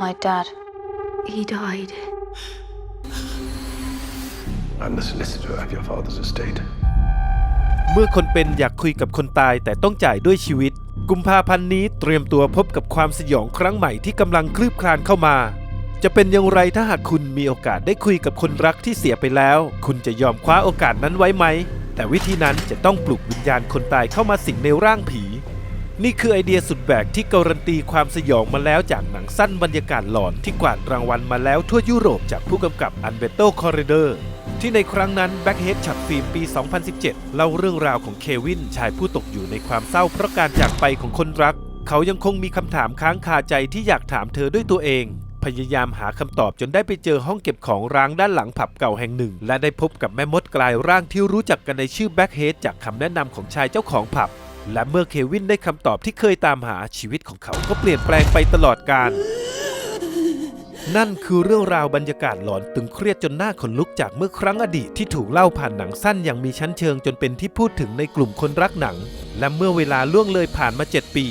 My dad. He died. I'm the solicitor of your father's estate. เมื่อคนเป็นอยากคุยกับคนตายแต่ต้องจ่ายด้วยชีวิต กุมภาพันธ์นี้เตรียมตัวพบกับความสยองครั้งใหม่ที่กำลังคลืบคลานเข้ามา จะเป็นอย่างไรถ้าหากคุณมีโอกาสได้คุยกับคนรักที่เสียไปแล้ว คุณจะยอมคว้าโอกาสนั้นไว้ไหม แต่วิธีนั้นจะต้องปลุกวิญญาณคนตายเข้ามาสิงในร่างผี นี่คือไอเดียสุดแบกที่การันตีความสยองมาแล้วจากหนังสั้นบรรยากาศหลอนที่กวาดรางวัลมาแล้วทั่วยุโรปจากผู้กำกับอันเบโตคอร์เดอร์ที่ในครั้งนั้นแบ็กเฮดช็อตฟิล์มปี 2017 เล่าเรื่องราวของเควินชายผู้ตกอยู่ในความเศร้าเพราะการจากไปของคนรัก เขายังคงมีคำถามค้างคาใจที่อยากถามเธอด้วยตัวเอง พยายามหาคำตอบจนได้ไปเจอห้องเก็บของร้างด้านหลังผับเก่าแห่งหนึ่ง และได้พบกับแม่มดกลายร่างที่รู้จักกันในชื่อแบ็กเฮดจากคำแนะนำของชายเจ้าของผับ และเมื่อเควินได้คำตอบที่เคยตามหาชีวิตของเขาก็เปลี่ยนแปลงไปตลอดกาล นั่นคือเรื่องราวบรรยากาศหลอนตึงเครียดจนหน้าขนลุกจากเมื่อครั้งอดีตที่ถูกเล่าผ่านหนังสั้นอย่างมีชั้นเชิงจนเป็นที่พูดถึงในกลุ่มคนรักหนัง และเมื่อเวลาล่วงเลยผ่านมา 7 ปี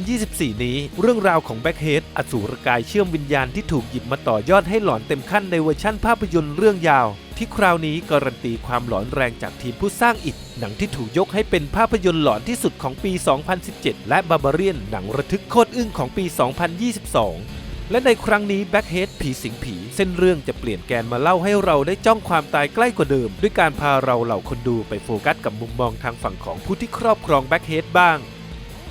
2024 นี้ เรื่องราวของแบ็คเฮดอสูรกายเชื่อมวิญญาณที่ถูกหยิบมาต่อยอดให้หลอนเต็มขั้นในเวอร์ชั่นภาพยนตร์เรื่องยาว ที่คราวนี้การันตีความหลอนแรงจากทีมผู้สร้างอิดหนังที่ถูกยกให้เป็นภาพยนตร์หลอนที่สุดของปี 2017 และบาบาเรียนหนังระทึกโคตรอึ้งของปี 2022 และในครั้งนี้แบ็คเฮดผีสิงผี เส้นเรื่องจะเปลี่ยนแกนมาเล่าให้เราได้จ้องความตายใกล้กว่าเดิม ด้วยการพาเราเหล่าคนดูไปโฟกัสกับมุมมองทางฝั่งของผู้ที่ครอบครองแบ็คเฮดบ้าง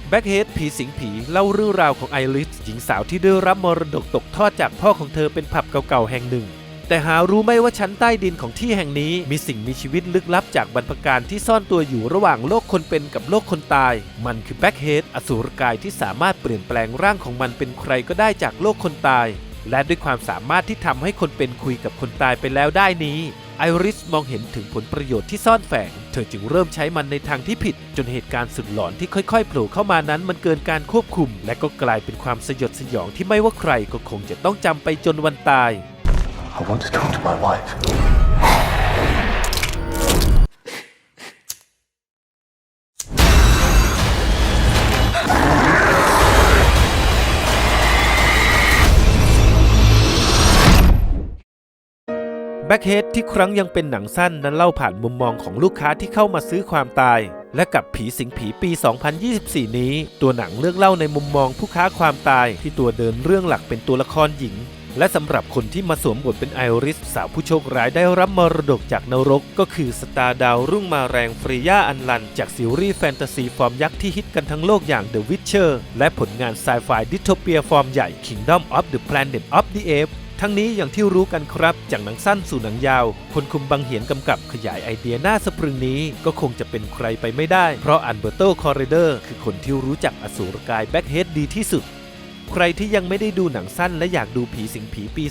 แบ็คเฮดผีสิงผีเล่าเรื่องราวของไอริสหญิงสาวที่ได้รับมรดกตกทอดจากพ่อของเธอเป็นผับเก่าๆแห่งหนึ่ง แต่หารู้ไหมว่าชั้นใต้ดินของที่แห่งนี้ มีสิ่งมีชีวิตลึกลับจากบรรพการที่ซ่อนตัวอยู่ระหว่างโลกคนเป็นกับโลกคนตาย มันคือแบ็คเฮดอสูรกายที่สามารถเปลี่ยนแปลงร่างของมันเป็นใครก็ได้จากโลกคนตาย และด้วยความสามารถที่ทำให้คนเป็นคุยกับคนตายไปแล้วได้นี้ไอริสมองเห็นถึงผลประโยชน์ที่ซ่อนแฝง เธอจึงเริ่มใช้มันในทางที่ผิด จนเหตุการณ์สุดหลอนที่ค่อยๆโผล่เข้ามานั้นมันเกินการควบคุม และก็กลายเป็นความสยดสยองที่ไม่ว่าใครก็คงจะต้องจำไปจนวันตาย I want to talk to my wife. แบ็คเฮดที่ครั้งยังเป็นหนังสั้นนั้นเล่าผ่านมุมมองของลูกค้าที่เข้ามาซื้อความตาย และกับผีสิงผีปี 2024 นี้ ตัวหนังเลือกเล่าในมุมมองผู้ค้าความตายที่ตัวเดินเรื่องหลักเป็นตัวละครหญิง และสำหรับคนที่มาสวมบทเป็นไอริส สาวผู้โชคร้ายได้รับมรดกจากนรก ก็คือสตาร์ดาวรุ่งมาแรงฟรียาอันลัน จากซีรีส์แฟนตาซีฟอร์มยักษ์ที่ฮิตกันทั้งโลกอย่าง The Witcher และผลงานไซไฟดิสโทเปียฟอร์มใหญ่ Kingdom of the Planet of the Apes ทั้งนี้อย่างที่รู้กันครับ จากหนังสั้นสู่หนังยาว คนคุมบังเหียนกำกับขยายไอเดียหน้าสะพรึงนี้ ก็คงจะเป็นใครไปไม่ได้ เพราะอันเบอร์โตคอร์เรเดอร์คือคนที่รู้จักอสูรกายแบ็คเฮดดีที่สุด ใครที่ยังไม่ได้ดูหนังสั้นและอยากดูผีสิงผีปี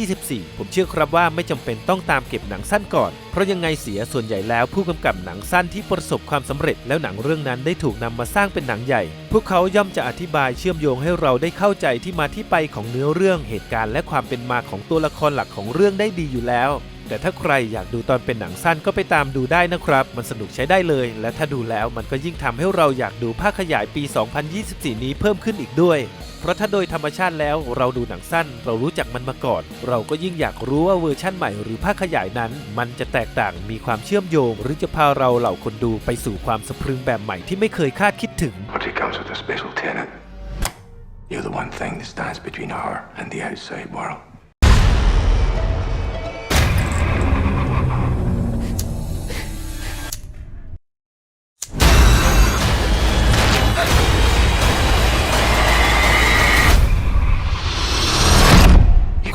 2024 ผมเชื่อครับว่าไม่จำเป็นต้องตามเก็บหนังสั้นก่อน เพราะยังไงเสียส่วนใหญ่แล้วผู้กำกับหนังสั้นที่ประสบความสำเร็จแล้วหนังเรื่องนั้นได้ถูกนำมาสร้างเป็นหนังใหญ่ พวกเขาย่อมจะอธิบายเชื่อมโยงให้เราได้เข้าใจที่มาที่ไปของเนื้อเรื่องเหตุการณ์และความเป็นมาของตัวละครหลักของเรื่องได้ดีอยู่แล้วแต่ถ้าใครอยากดูตอนเป็นหนังสั้นก็ไปตามดูได้นะครับ มันสนุกใช้ได้เลย และถ้าดูแล้วมันก็ยิ่งทำให้เราอยากดูภาคขยายปี 2024 นี้เพิ่มขึ้นอีกด้วย ราะถ้าโดยธรรมชาติแล้วเราดูหนังสั้น เรารู้จักมันมาก่อน เราก็ยิ่งอยากรู้ว่าเวอร์ชั่นใหม่หรือภาคขยายนั้น มันจะแตกต่างมีความเชื่อมโยง หรือจะพาเราเหล่าคนดูไปสู่ความสะพรึงแบบใหม่ที่ไม่เคยคาดคิดถึง But it comes with a special tenet. You're the one thing that stands between her and the outside world.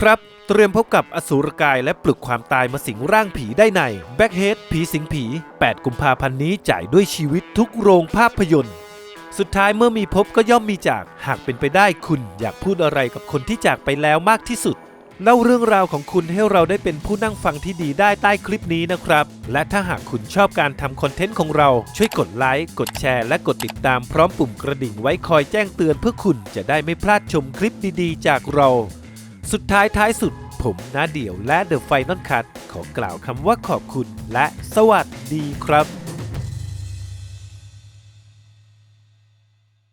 ครับ เตรียมพบกับอสูรกายและปลุกความตายมาสิงร่างผีได้ในแบ็คเฮดผีสิงผี 8 กุมภาพันธ์นี้จ่ายด้วยชีวิตทุกโรงภาพยนตร์ สุดท้ายเมื่อมีพบก็ย่อมมีจาก หากเป็นไปได้คุณอยากพูดอะไรกับคนที่จากไปแล้วมากที่สุด เล่าเรื่องราวของคุณให้เราได้เป็นผู้นั่งฟังที่ดีได้ใต้คลิปนี้นะครับ และถ้าหากคุณชอบการทำคอนเทนต์ของเรา ช่วยกดไลค์ กดแชร์ และกดติดตามพร้อมปุ่มกระดิ่งไว้คอยแจ้งเตือนเพื่อคุณจะได้ไม่พลาดชมคลิปดีๆ จากเรา สุดท้ายท้ายสุด ผมนาเดี่ยวและเดอะไฟนอลคัทขอกล่าวคำว่าขอบคุณและสวัสดีครับ